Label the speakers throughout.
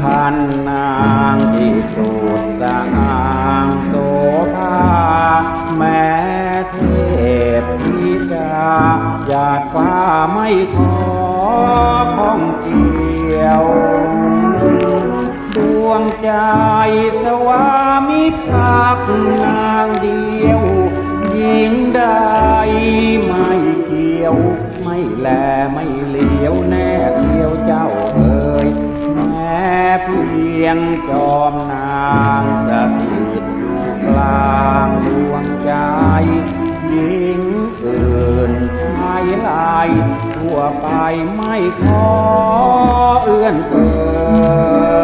Speaker 1: พันนางที่สุดสง่างโสภาแม้เทพธิดาอยากว่าไม่ขอของ งใจสวามิภักดิ์นางเดียวหญิงใดไม่เกี่ยว ไม่แลไม่เหลียวแน่เดียวเจ้าเอ่ยแม้เพียงจอมนางสถิตอยู่กลางดวงใจหญิงอื่นชายลายทั่วไปไม่ขอเอื้อนเอ่ย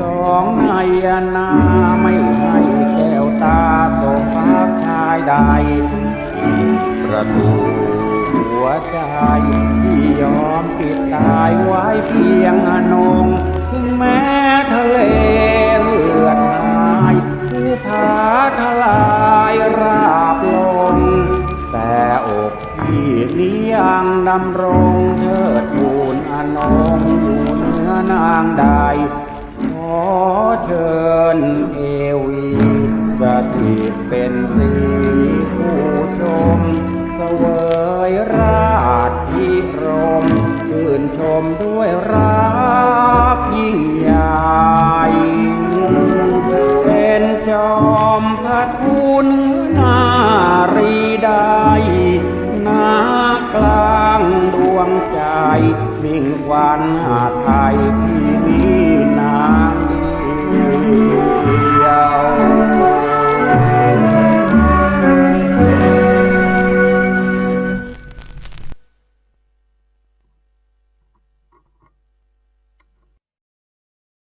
Speaker 1: สองในนาไม่ให้แก้วตาตกพักชายใด ประตูหัวใจที่ยอมปิดตายไว้เพียงอนง ถึงแม้ทะเลเลือดหายภูผาทลายราบลงแต่อกพี่นี้ยังดำรงเชิดบูนอนงอยู่เหนือนางใดขอเชิญเอวีสถิตเป็นสีผู้ชมเสวยราชพิรมชื่นชมด้วยรักยิ่งใหญ่เป็นจอมพัดคุณนารีใดนากลางดวงใจมิ่งวันหาไทยพี่